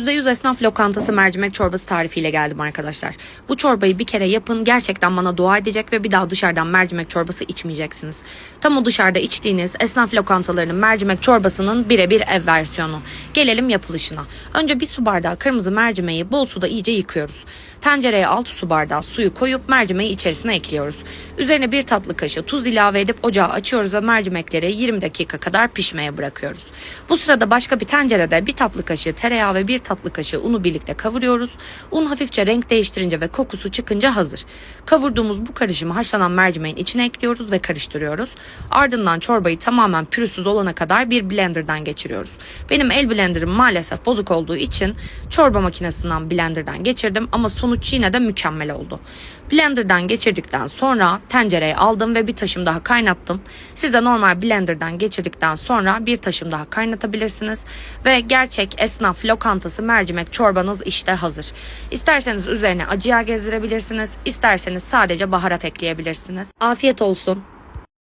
%100 esnaf lokantası mercimek çorbası tarifiyle geldim arkadaşlar. Bu çorbayı bir kere yapın gerçekten bana dua edecek ve bir daha dışarıdan mercimek çorbası içmeyeceksiniz. Tam o dışarıda içtiğiniz esnaf lokantalarının mercimek çorbasının birebir ev versiyonu. Gelelim yapılışına. Önce bir su bardağı kırmızı mercimeği bol suda iyice yıkıyoruz. Tencereye 6 su bardağı suyu koyup mercimeği içerisine ekliyoruz. Üzerine bir tatlı kaşığı tuz ilave edip ocağı açıyoruz ve mercimekleri 20 dakika kadar pişmeye bırakıyoruz. Bu sırada başka bir tencerede bir tatlı kaşığı tereyağı ve bir tatlı kaşığı unu birlikte kavuruyoruz. Un hafifçe renk değiştirince ve kokusu çıkınca hazır. Kavurduğumuz bu karışımı haşlanan mercimeğin içine ekliyoruz ve karıştırıyoruz. Ardından çorbayı tamamen pürüzsüz olana kadar bir blenderdan geçiriyoruz. Benim el blenderim maalesef bozuk olduğu için çorba makinesinden blenderdan geçirdim ama sonuç yine de mükemmel oldu. Blenderdan geçirdikten sonra tencereye aldım ve bir taşım daha kaynattım. Siz de normal blenderdan geçirdikten sonra bir taşım daha kaynatabilirsiniz ve gerçek esnaf lokantası mercimek çorbanız işte hazır. İsterseniz üzerine acı yağ gezdirebilirsiniz, isterseniz sadece baharat ekleyebilirsiniz. Afiyet olsun.